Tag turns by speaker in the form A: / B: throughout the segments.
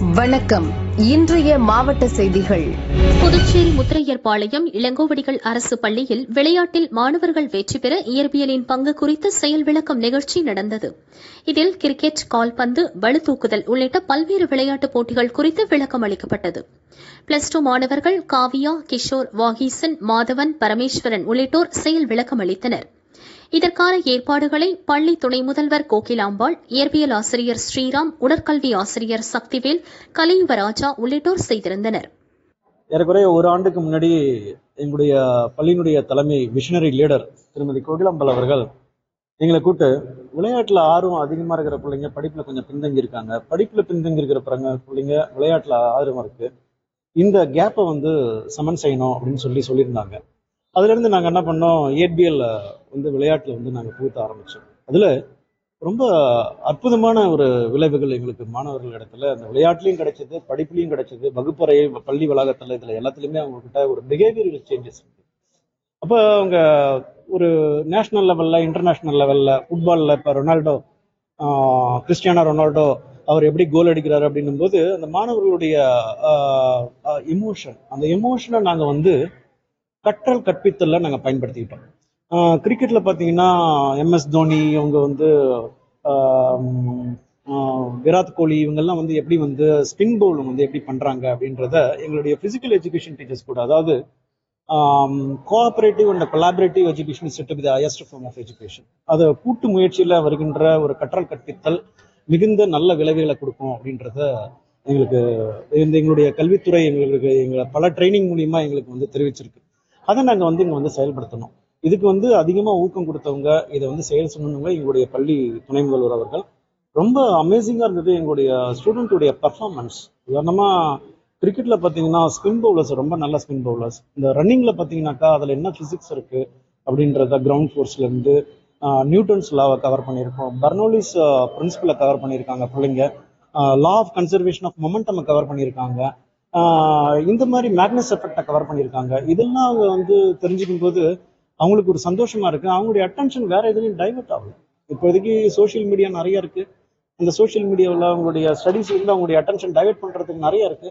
A: வணக்கம். இன்றைய மாவட்ட செய்திகள்.
B: புதுச்சேரி முத்திரையர்பாளையம் இளங்கோவடிகள் அரசு பள்ளியில் விளையாட்டில் மாணவர்கள் வெற்றி பெற இயற்பியலின் பங்கு குறித்த செயல் விளக்கம் நிகழ்ச்சி நடந்தது. இதில் கிரிக்கெட் கால்பந்து பளுதூக்குதல் உள்ளிட்ட பல்வேறு விளையாட்டுப் போட்டிகள் குறித்து விளக்கம் அளிக்கப்பட்டது. பிளஸ் டூ மாணவர்கள் காவியா கிஷோர் வாகீசன் மாதவன் பரமேஸ்வரன் உள்ளிட்டோர் செயல் விளக்கம் அளித்தனர். இதற்கான ஏற்பாடுகளை பள்ளி துணை முதல்வர் கோகிலாம்பாள் இயற்பியல் ஆசிரியர் ஸ்ரீராம் உடற்கல்வி ஆசிரியர் சக்திவேல் கலியுவராஜா உள்ளிட்டோர் செய்திருந்தனர்.
C: ஏறக்குறைய ஒரு ஆண்டுக்கு முன்னாடி எங்களுடைய பள்ளியினுடைய தலைமை மிஷினரி லீடர் திருமதி கோகிலாம்பாள் அவர்கள் எங்களை கூப்பிட்டு விளையாட்டுல ஆர்வம் அதிகமா இருக்கிற பிள்ளைங்க படிப்புல கொஞ்சம் பின்தங்கி இருக்காங்க. படிப்புல பின்தங்கி இருக்கிற பிறங்க பிள்ளைங்க விளையாட்டுல ஆர்வம் இருக்கு. இந்த கேப்பை வந்து சமன் செய்யணும் அப்படின்னு சொல்லி சொல்லியிருந்தாங்க. அதுல இருந்து நாங்க என்ன பண்ணோம் ஏபிஎல் வந்து விளையாட்டில் வந்து நாங்கள் புகுத்த ஆரம்பித்தோம் அதில் ரொம்ப அற்புதமான ஒரு விளைவுகள் எங்களுக்கு மாணவர்கள் இடத்துல அந்த விளையாட்டுலையும் கிடைச்சது படிப்புலையும் கிடைச்சது வகுப்பறை பள்ளி வளாகத்தில் இதில் எல்லாத்துலேயுமே அவங்கக்கிட்ட ஒரு பிஹேவியரல் சேஞ்சஸ் இருக்கு. அப்போ அவங்க ஒரு நேஷ்னல் லெவலில் இன்டர்நேஷ்னல் லெவலில் ஃபுட்பாலில் இப்போ ரொனால்டோ ஆஹ், கிறிஸ்டியானோ ரொனால்டோ அவர் எப்படி கோல் அடிக்கிறாரு அப்படின்னும் போது அந்த மாணவர்களுடைய எமோஷன் அந்த எமோஷனை நாங்கள் வந்து கற்றல் கற்பித்தலில் நாங்கள் பயன்படுத்திக்கிட்டோம். கிரிக்கெட்டில் கிரிக்கெட்ல பாத்தீங்கன்னா எம்எஸ் தோனி அவங்க வந்து விராட் கோலி இவங்கெல்லாம் வந்து எப்படி வந்து ஸ்பின் பவுலிங் வந்து எப்படி பண்றாங்க அப்படின்றத எங்களுடைய பிசிக்கல் எஜுகேஷன் டீச்சர்ஸ் கூட அதாவது cooperative and collaborative education set the highest form of education அது கூட்டு முயற்சியில் வருகின்ற ஒரு கற்றல் கற்பித்தல் மிகுந்த நல்ல விளைவுகளை கொடுக்கும் அப்படின்றத எங்களுக்கு இந்த எங்களுடைய கல்வித்துறை எங்களுக்கு எங்களை பல ட்ரைனிங் மூலியமா எங்களுக்கு வந்து தெரிவிச்சிருக்கு. அதை நாங்கள் வந்து இங்கே வந்து செயல்படுத்தணும். இதுக்கு வந்து அதிகமா ஊக்கம் கொடுத்தவங்க இதை வந்து செயல் சொன்னவங்க எங்களுடைய பள்ளி துணை முதல்வர் அவர்கள். ரொம்ப அமேசிங்கா இருந்தது எங்களுடைய ஸ்டூடெண்ட்டுடைய பர்ஃபார்மன்ஸ் உதாரணமா கிரிக்கெட்ல பாத்தீங்கன்னா ஸ்பின் பவுலர்ஸ் ரொம்ப நல்ல ஸ்பின் பவுலர்ஸ் இந்த ரன்னிங்ல பாத்தீங்கன்னாக்கா அதுல என்ன பிசிக்ஸ் இருக்கு அப்படின்றத கிரவுண்ட் ஃபோர்ஸ்ல இருந்து நியூட்டன்ஸ் லாவை கவர் பண்ணியிருக்கோம். பர்னோலிஸ் பிரின்சிபலை கவர் பண்ணியிருக்காங்க பிள்ளைங்க. Law of conservation of momentum cover பண்ணியிருக்காங்க. இந்த மாதிரி மேக்னஸ் எஃபெக்டை கவர் பண்ணியிருக்காங்க. இதெல்லாம் அவங்க வந்து தெரிஞ்சுக்கும் போது அவங்களுக்கு ஒரு சந்தோஷமா இருக்கு. அவங்களுடைய அட்டென்ஷன் வேற எதுலையும் டைவெர்ட் ஆகுது இப்போதைக்கு சோஷியல் மீடியா நிறைய இருக்கு. அந்த சோஷியல் மீடியாவில் அவங்களுடைய ஸ்டடீஸ் வந்து அவங்களுடைய அட்டென்ஷன் டைவெர்ட் பண்ணுறதுக்கு நிறைய இருக்கு.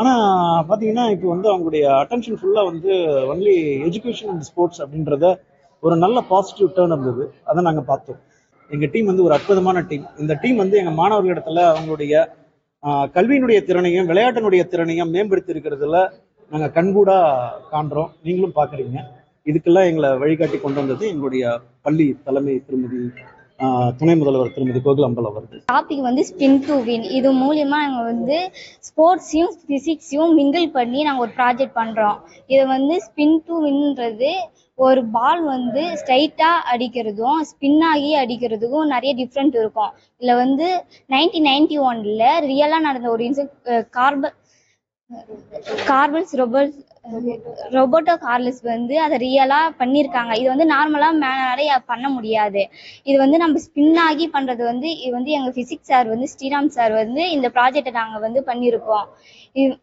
C: ஆனால் பார்த்தீங்கன்னா இப்போ வந்து அவங்களுடைய அட்டென்ஷன் ஃபுல்லாக வந்து ஒன்லி எஜுகேஷன் அண்ட் ஸ்போர்ட்ஸ் அப்படின்றத ஒரு நல்ல பாசிட்டிவ் டேர்ன் இருந்தது. அதை நாங்கள் பார்த்தோம். எங்கள் டீம் வந்து ஒரு அற்புதமான டீம் இந்த டீம் வந்து எங்க மாணவர்களிடத்துல அவங்களுடைய கல்வியினுடைய திறனையும் விளையாட்டினுடைய திறனையும் மேம்படுத்தி இருக்கிறதுல நாங்கள் கண்கூடாக காண்றோம். நீங்களும் பார்க்குறீங்க. இதுக்கெல்லாம் எங்களை வழிகாட்டி கொண்டு வந்தது எங்களுடைய பள்ளி தலைமை திருமதி துணை முதல்வர் திருமதி கோகுலம்பல் அவர்கள்.
D: டாபிக் வந்து ஸ்பின் டு வின் இது மூலியமா நாங்கள் வந்து ஸ்போர்ட்ஸையும் ஃபிசிக்ஸையும் மிங்கிள் பண்ணி நாங்கள் ஒரு ப்ராஜெக்ட் பண்ணுறோம் இது வந்து ஸ்பின் டு வின்ன்றது ஒரு பால் வந்து ஸ்ட்ரைட்டாக அடிக்கிறதும் ஸ்பின் ஆகி அடிக்கிறதுக்கும் நிறைய டிஃப்ரெண்ட் இருக்கும். இதில் வந்து நைன்டீன் நைன்டி ஒனில் ரியலாக நடந்த ஒரு இன்சிட் கார்பன் கார்பன்ஸ் ரொபோட் ரொபோட்டோ கார்லஸ் வந்து அதை ரியலாக பண்ணியிருக்காங்க. இது வந்து நார்மலாக மேனாலே பண்ண முடியாது. இது வந்து நம்ம ஸ்பின் ஆகி பண்ணுறது வந்து இது வந்து எங்கள் ஃபிசிக்ஸ் சார் வந்து ஸ்ரீராம் சார் வந்து இந்த ப்ராஜெக்டை நாங்கள் வந்து பண்ணியிருக்கோம். இது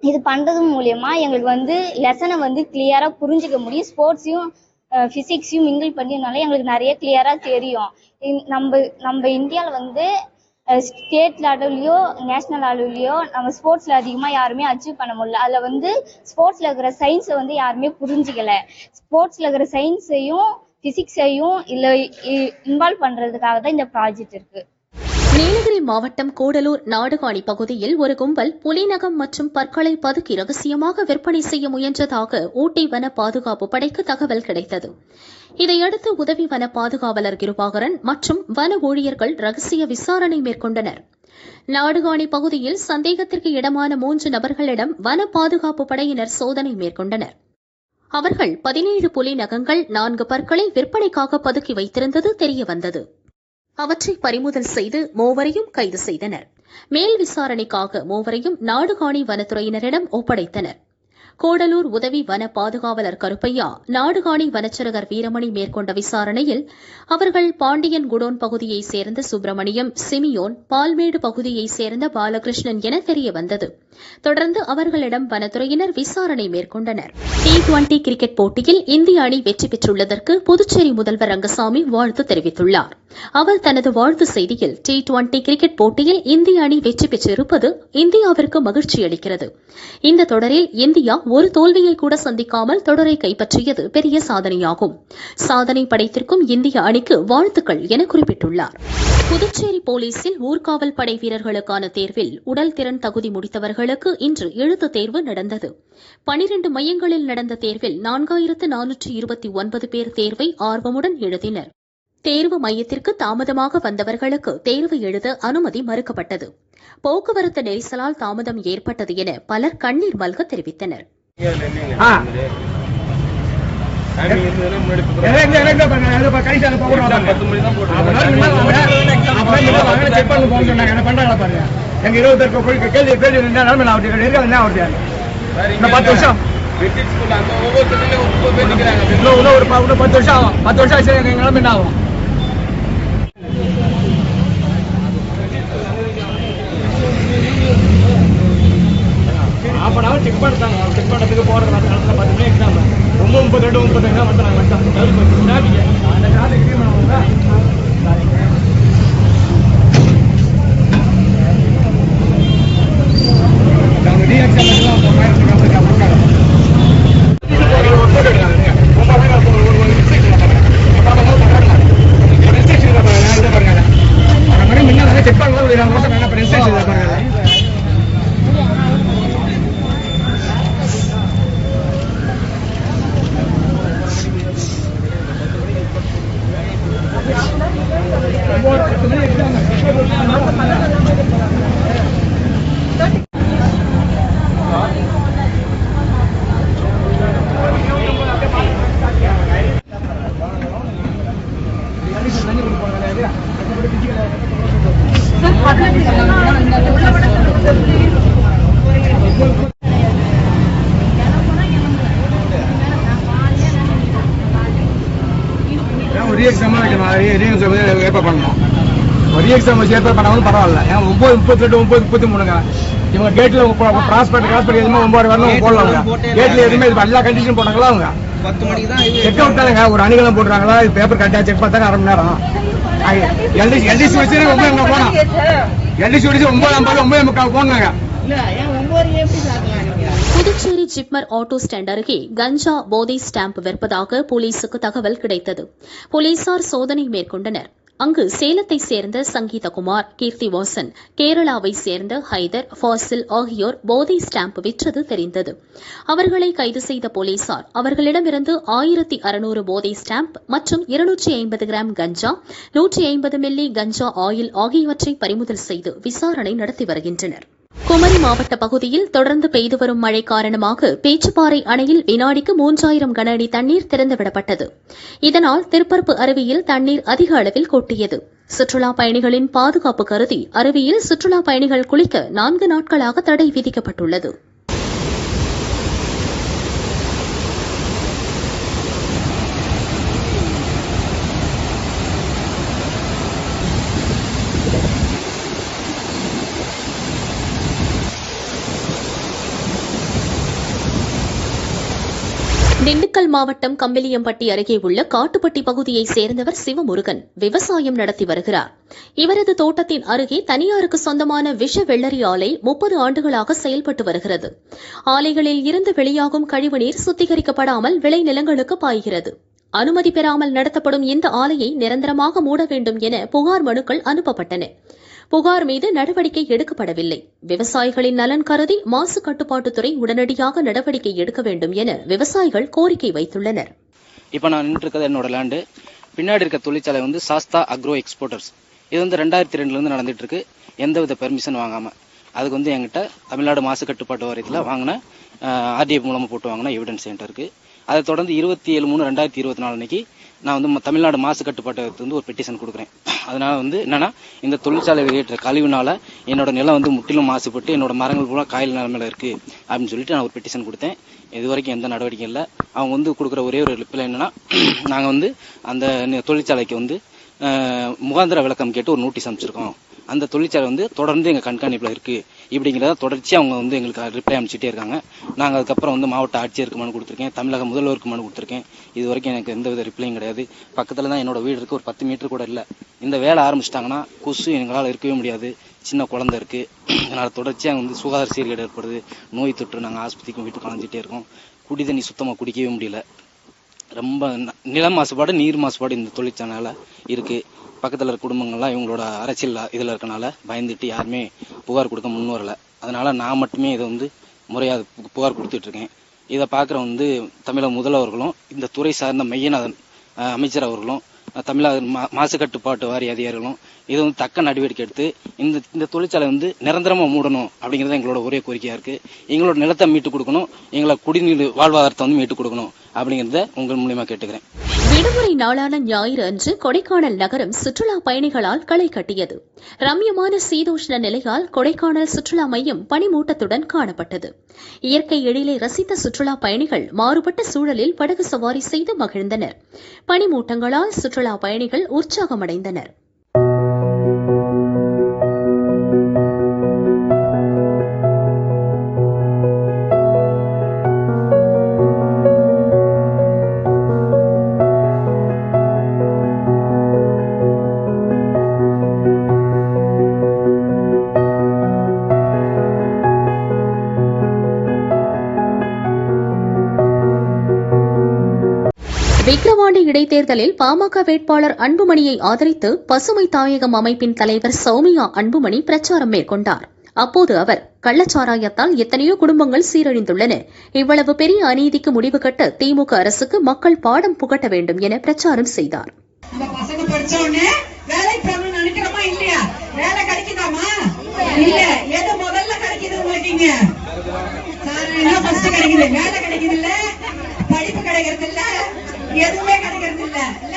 D: இது பண்ணுறது மூலயமா எங்களுக்கு வந்து லெசனை வந்து கிளியராக புரிஞ்சுக்க முடியும். ஸ்போர்ட்ஸையும் ஃபிசிக்ஸையும் மிங்கிள் பண்ணினால எங்களுக்கு நிறைய கிளியராக தெரியும். இந்- நம்ம நம்ம இந்தியாவில் வந்து ஸ்டேட் லெவல்லையோ நேஷனல் லெவல்லையோ நம்ம ஸ்போர்ட்ஸில் அதிகமாக யாருமே அச்சீவ் பண்ண முடியல. அதில் வந்து ஸ்போர்ட்ஸில் இருக்கிற சயின்ஸை வந்து யாருமே புரிஞ்சிக்கலை. ஸ்போர்ட்ஸில் இருக்கிற சயின்ஸையும் ஃபிசிக்ஸையும் இல்லை இன்வால்வ் பண்ணுறதுக்காக தான் இந்த ப்ராஜெக்ட் இருக்குது
B: நீலகிரி மாவட்டம் கூடலூர் நாடுகாணி பகுதியில் ஒரு கும்பல் புலிநகம் மற்றும் பற்களை பதுக்கி ரகசியமாக விற்பனை செய்ய முயன்றதாக ஊட்டி வன பாதுகாப்பு படைக்கு தகவல் கிடைத்தது. இதையடுத்து உதவி வன பாதுகாவலர் கிருபாகரன் மற்றும் வன ஊழியர்கள் ரகசிய விசாரணை மேற்கொண்டனர். நாடுகாணி பகுதியில் சந்தேகத்திற்கு இடமான மூன்று நபர்களிடம் வன பாதுகாப்பு படையினர் சோதனை மேற்கொண்டனர். அவர்கள் பதினேழு புலி நகங்கள் நான்கு பற்களை விற்பனைக்காக பதுக்கி வைத்திருந்தது தெரியவந்தது. அவற்றை பறிமுதல் செய்து மூவரையும் கைது செய்தனர். மேல் விசாரணைக்காக மூவரையும் நாடுகாணி வனத்துறையினரிடம் ஒப்படைத்தனர். கூடலூர் உதவி வன பாதுகாவலர் கருப்பையா நாடுகாணி வனச்சரகர் வீரமணி மேற்கொண்ட விசாரணையில் அவர்கள் பாண்டியன் குடோன் பகுதியைச் சேர்ந்த சுப்பிரமணியம் சிமியோன் பால்மேடு பகுதியைச் சேர்ந்த பாலகிருஷ்ணன் என தெரியவந்தது தொடர்ந்து அவர்களிடம் வனத்துறையினர் விசாரணை மேற்கொண்டனர். டி டுவெண்டி கிரிக்கெட் போட்டியில் இந்திய அணி வெற்றி பெற்றுள்ளதற்கு புதுச்சேரி முதல்வர் ரங்கசாமி வாழ்த்து தெரிவித்துள்ளார். அவர் தனது வாழ்த்து செய்தியில் டி டுவெண்டி கிரிக்கெட் போட்டியில் இந்திய அணி வெற்றி பெற்றிருப்பது இந்தியாவிற்கு மகிழ்ச்சி அளிக்கிறது. இந்த தொடரில் இந்தியா ஒரு தோல்வியை கூட சந்திக்காமல் தொடரை கைப்பற்றியது பெரிய சாதனையாகும். சாதனை படைத்திருக்கும் இந்திய அணிக்கு வாழ்த்துக்கள் என குறிப்பிட்டுள்ளார். புதுச்சேரி போலீசில் ஊர்காவல் படை வீரர்களுக்கான தேர்வில் உடல் திறன் தகுதி முடித்தவர்களுக்கு இன்று எழுத்து தேர்வு நடந்தது. பனிரண்டு மையங்களில் நடந்த தேர்வில் நான்காயிரத்து நானூற்று இருபத்தி ஒன்பது பேர் தேர்வை ஆர்வமுடன் எழுதினர். தேர்வு மையத்திற்கு தாமதமாக வந்தவர்களுக்கு தேர்வு எழுத அனுமதி மறுக்கப்பட்டது. போக்குவரத்து நெரிசலால் தாமதம் ஏற்பட்டது என பலர் கண்ணீர் மல்க தெரிவித்தனர்.
E: எங்க கேள்வி கேள்வி என்ன பத்து வருஷம் ஒரு பத்து வருஷம் ஆகும். பத்து வருஷம் ஆச்சு எங்க நிலைமை என்ன ஆகும்? Half an hour check பண்ணிட்டாங்க. செக் பண்ணுறதுக்கு போகிற நேரத்தில் நடத்துல பத்து மணி எக்ஸாம் ரொம்ப முப்பத்தி ரெண்டு முப்பத்தி ரெண்டு வந்துட்டாங்க வந்துட்டாங்க. அந்த traffic clear பண்ணுவாங்க. அவங்க re-exam எல்லாம் ஒரு மாதிரி இருக்காங்க, இருக்காங்க. ஒரு photo எடுக்காங்க. ரொம்ப அழகா ஒரு ஒரு ஒரு restriction இருக்காங்க. அப்புறம் அவங்க பாருங்க. ஒரு restriction இருக்காங்க. இதை பாருங்க. அந்த மாதிரி முன்னால check பண்ணலாம் ஒரு இருபது வருஷம் வேணா, restriction இருக்காங்க. ஏன் ஒரு எக்ஸாம் வைக்கணும் ரீ எக்ஸாம் ஏற்பாடு பண்ணணும். ஒரு எக்ஸாம் வச்சு ஏற்பாடு பண்ணாலும் பரவாயில்ல. ஏன் ஒன்பது முப்பத்தி ரெண்டு ஒன்பது முப்பத்தி மூணுங்க. இவங்க கேட்ல டிரான்ஸ்போர்ட் டிரான்ஸ்போர்ட் எதுவுமே ஒன்பது வரணும் போடலாம் கேட்ல எதுவுமே இது எல்லா கண்டிஷன் போட்டாங்களா அவங்க?
F: பத்து மணிக்கு தான்
E: செக் அவுட் தானேங்க ஒரு அணிகலம் போடுறாங்களா இது பேப்பர் கரெக்டா செக் பார்த்தாங்க அரை மணி நேரம். எல்டிசி எல்டிசி வச்சு ஒன்பது போனோம் எல்டிசி வச்சு ஒன்பது ஐம்பது ஒன்பது முக்கால் போனாங்க
B: புதுச்சேரி ஜிப்மர் ஆட்டோ ஸ்டாண்ட் அருகே கஞ்சா போதை ஸ்டாம்ப் விற்பதாக போலீசுக்கு தகவல் கிடைத்தது. போலீசார் சோதனை மேற்கொண்டனர். அங்கு சேலத்தை சேர்ந்த சங்கீதகுமார் கீர்த்திவாசன் கேரளாவை சேர்ந்த ஹைதர் ஃபாசில் ஆகியோர் போதை ஸ்டாம்ப் விற்றது தெரிந்தது. அவர்களை கைது செய்த போலீசார் அவர்களிடமிருந்து ஆயிரத்தி அறுநூறு போதை ஸ்டாம்ப் மற்றும் இருநூற்றி ஐம்பது கிராம் கஞ்சா நூற்றி ஐம்பது மில்லி கஞ்சா ஆயில் ஆகியவற்றை பறிமுதல் செய்து விசாரணை நடத்தி வருகின்றனர். குமரி மாவட்ட பகுதியில் தொடர்ந்து பெய்து வரும் மழை காரணமாக பேச்சுப்பாறை அணையில் வினாடிக்கு மூன்றாயிரம் கன அடி தண்ணீர் திறந்துவிடப்பட்டது. இதனால் திருப்பரப்பு அருவியில் தண்ணீர் அதிக அளவில் கொட்டியது. சுற்றுலா பயணிகளின் பாதுகாப்பு கருதி அருவியில் சுற்றுலா பயணிகள் குளிக்க நான்கு நாட்களாக தடை விதிக்கப்பட்டுள்ளது. திண்டுக்கல் மாவட்டம் கம்பிலியம்பட்டி அருகே உள்ள காட்டுப்பட்டி பகுதியைச் சேர்ந்தவர் சிவமுருகன் விவசாயம் நடத்தி வருகிறார். இவரது தோட்டத்தின் அருகே தனியாருக்கு சொந்தமான விஷ வெள்ளரி ஆலை முப்பது ஆண்டுகளாக செயல்பட்டு வருகிறது. ஆலைகளில் இருந்து வெளியாகும் கழிவுநீர் சுத்திகரிக்கப்படாமல் விளைநிலங்களுக்கு பாய்கிறது. அனுமதி பெறாமல் நடத்தப்படும் இந்த ஆலையை நிரந்தரமாக மூட வேண்டும் என புகார் மனுக்கள் அனுப்பப்பட்டன. புகார் மீது நடவடிக்கை எடுக்கப்படவில்லை. விவசாயிகளின் நலன் கருதி மாசு கட்டுப்பாட்டுத்துறை உடனடியாக நடவடிக்கை எடுக்க வேண்டும் என விவசாயிகள் கோரிக்கை வைத்துள்ளனர்.
F: இப்போ நான் நின்று இருக்கிறது என்னோட லேண்டு பின்னாடி இருக்க தொழிற்சாலை வந்து சாஸ்தா அக்ரோ எக்ஸ்போர்ட்டர்ஸ். இது வந்து ரெண்டாயிரத்தி ரெண்டுலேருந்து நடந்துட்டு இருக்கு எந்தவித பெர்மிஷன் வாங்காம. அதுக்கு வந்து என்கிட்ட தமிழ்நாடு மாசு கட்டுப்பாட்டு வாரியத்தில் வாங்கின ஆர்டிஎஃப் மூலமாக போட்டு வாங்கின எவிடன்ஸ் என்கிட்ட இருக்கு. அதை தொடர்ந்து இருபத்தி ஏழு மூணு ரெண்டாயிரத்தி இருபத்தி நாலு அன்னைக்கு நான் வந்து ம- தமிழ்நாடு மாசு கட்டுப்பாட்டுக்கு வந்து ஒரு பெட்டிஷன் கொடுக்குறேன். அதனால வந்து என்னன்னா இந்த தொழிற்சாலை வெளியேற்ற கழிவுனால என்னோட நிலம் வந்து முற்றிலும் மாசுபட்டு என்னோட மரங்கள் பூரா காயில் நிலமையில இருக்கு அப்படின்னு சொல்லிட்டு நான் ஒரு பெட்டிஷன் கொடுத்தேன். இது வரைக்கும் எந்த நடவடிக்கையும் இல்லை. அவங்க வந்து கொடுக்குற ஒரே ஒரு ரிப்ளை என்னன்னா நாங்கள் வந்து அந்த தொழிற்சாலைக்கு வந்து முகாந்திர விளக்கம் கேட்டு ஒரு நோட்டீஸ் அனுப்பிச்சிருக்கோம். அந்த தொழிற்சாலை வந்து தொடர்ந்து எங்கள் கண்காணிப்பில் இருக்குது இப்படிங்கிறத தொடர்ச்சியாக அவங்க வந்து எங்களுக்கு ரிப்ளை அனுப்பிச்சிட்டே இருக்காங்க. நாங்கள் அதுக்கப்புறம் வந்து மாவட்ட ஆட்சியருக்கு மனு கொடுத்துருக்கேன். தமிழக முதல்வருக்கு மனு கொடுத்துருக்கேன். இது வரைக்கும் எனக்கு எந்த வித ரிப்ளையும் கிடையாது. பக்கத்தில் தான் என்னோட வீடு இருக்குது ஒரு பத்து மீட்டர் கூட இல்லை. இந்த வேலை ஆரம்பிச்சிட்டாங்கன்னா கொசு எங்களால் இருக்கவே முடியாது. சின்ன குழந்தை இருக்குது அதனால் தொடர்ச்சியாக வந்து சுகாதார சீர்கேடு ஏற்படுது. நோய் தொற்று நாங்கள் ஆஸ்பத்திரிக்கும் வீட்டுக்கு அலைஞ்சிட்டே இருக்கோம். குடி தண்ணி சுத்தமாக குடிக்கவே முடியல. ரொம்ப நில மாசுபாடு நீர் மாசுபாடு இந்த தொழிற்சாலையால இருக்குது பக்கத்தில் இருக்க குடும்பங்கள்லாம் இவங்களோட அரசியல் இதில் இருக்கனால பயந்துட்டு யாருமே புகார் கொடுக்க முன் வரல. அதனால் நான் மட்டுமே இதை வந்து முறையாக புகார் கொடுத்துட்ருக்கேன். இதை பார்க்குற வந்து தமிழக முதல்வர்களும் இந்த துறை சார்ந்த மையநாதன் அமைச்சர் அவர்களும் தமிழக மா- மாசு கட்டுப்பாட்டு வாரிய அதிகாரிகளும் இது வந்து தக்க நடவடிக்கை எடுத்து இந்த இந்த தொழிற்சாலை வந்து நிரந்தரமாக மூடணும் அப்படிங்கிறது எங்களோட ஒரே கோரிக்கையாக இருக்குது எங்களோட நிலத்தை மீட்டு கொடுக்கணும் எங்களை குடிநீர் வாழ்வாதாரத்தை வந்து மீட்டு கொடுக்கணும் அப்படிங்கிறத உங்கள் மூலியமாக கேட்டுக்கிறேன்.
B: விடுமுறை நாளான ஞாயிறு அன்று கொடைக்கானல் நகரம் சுற்றுலா பயணிகளால் களை கட்டியது. ரம்யமான சீதோஷ்ண நிலையால் கொடைக்கானல் சுற்றுலா மையம் பனிமூட்டத்துடன் காணப்பட்டது. இயற்கை எழிலை ரசித்த சுற்றுலா பயணிகள் மாறுபட்ட சூழலில் படகு சவாரி செய்து மகிழ்ந்தனர். பனிமூட்டங்களால் சுற்றுலா பயணிகள் உற்சாகமடைந்தனர். விக்கிரவாண்டி இடைத்தேர்தலில் பாமக வேட்பாளர் அன்புமணியை ஆதரித்து பசுமை தாயகம் அமைப்பின் தலைவர் சௌமியா அன்புமணி பிரச்சாரம் மேற்கொண்டார். அப்போது அவர் கள்ளச்சாராயத்தால் எத்தனையோ குடும்பங்கள் சீரழிந்துள்ளன. இவ்வளவு பெரிய அநீதிக்கு முடிவு கட்ட திமுக அரசுக்கு மக்கள் பாடம் புகட்ட வேண்டும் என பிரச்சாரம் செய்தார்.
G: படிப்பு கிடைக்கிறது இல்ல. எதுவுமே கிடைக்கிறது இல்ல? இல்ல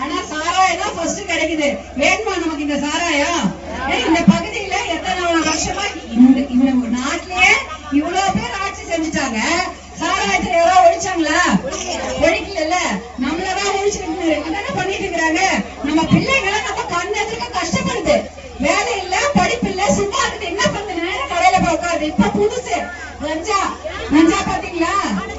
G: ஆனா சாராயம் தான் ஃபர்ஸ்ட் கிடைக்குது. வேணுமா நமக்கு இந்த சாராயம்? இந்த பகுதியில எத்தனை வருஷமா இந்த இந்த நாட்டிலேயே இவ்வளவு பேர் ஆட்சி செஞ்சுட்டாங்க சாராயத்தை யாராவது ஒழிச்சாங்களா ஒழிக்கல நம்மளதான் ஒழிச்சுக்கிட்டு என்னென்ன பண்ணிட்டு இருக்கிறாங்க நம்ம பிள்ளைங்களை நம்ம கண்ணெதுக்க கஷ்டப்படுது வேலை இல்ல படிப்பு இல்ல சும்மா இருக்குது என்ன பண்ணுது நேரம் கடையில போய் உட்காருது இப்ப புதுசு கஞ்சா கஞ்சா பாத்தீங்களா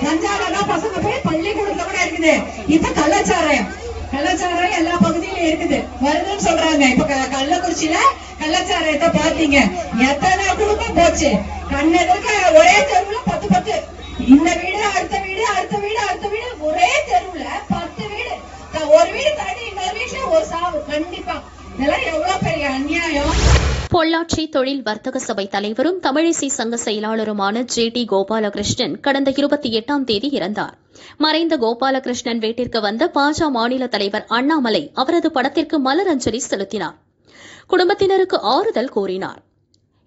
G: கஞ்சால தான் பசங்க போய் பள்ளிக்கூடத்துல கூட இருக்குது இப்ப கள்ளச்சாராயம் கள்ளச்சாராயம் எல்லா பகுதியிலும் இருக்குது வருதுன்னு இப்ப கள்ளக்குறிச்சியில கள்ளச்சாராயத்தை பாத்தீங்க எத்தனை குடும்பம் போச்சு? கண்ணெதிர்க்க ஒரே தெருவுல பத்து பத்து. இந்த வீடு அடுத்த வீடு அடுத்த வீடு அடுத்த வீடு. ஒரே தெருவுல பத்து வீடு. ஒரு வீடு தாண்டி இன்னொரு வீட்டுல ஒரு சாவு. கண்டிப்பா. இதெல்லாம் எவ்வளவு பெரிய அநியாயம்?
B: பொள்ளாச்சி தொழில் வர்த்தக சபை தலைவரும் தமிழிசை சங்க செயலாளருமான ஜே டி கோபாலகிருஷ்ணன் கடந்த இருபத்தி எட்டாம் தேதி இறந்தார். மறைந்த கோபாலகிருஷ்ணன் வீட்டிற்கு வந்த பாஜ மாநில தலைவர் அண்ணாமலை அவரது படத்திற்கு மலரஞ்சலி செலுத்தினார். குடும்பத்தினருக்கு ஆறுதல் கூறினார்.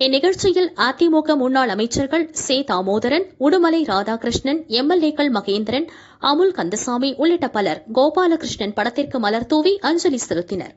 B: இந்நிகழ்ச்சியில் அதிமுக முன்னாள் அமைச்சர்கள் சே தாமோதரன் உடுமலை ராதாகிருஷ்ணன் எம்எல்ஏக்கள் மகேந்திரன் அமுல் கந்தசாமி உள்ளிட்ட பலர் கோபாலகிருஷ்ணன் படத்திற்கு மலர் தூவி அஞ்சலி செலுத்தினர்.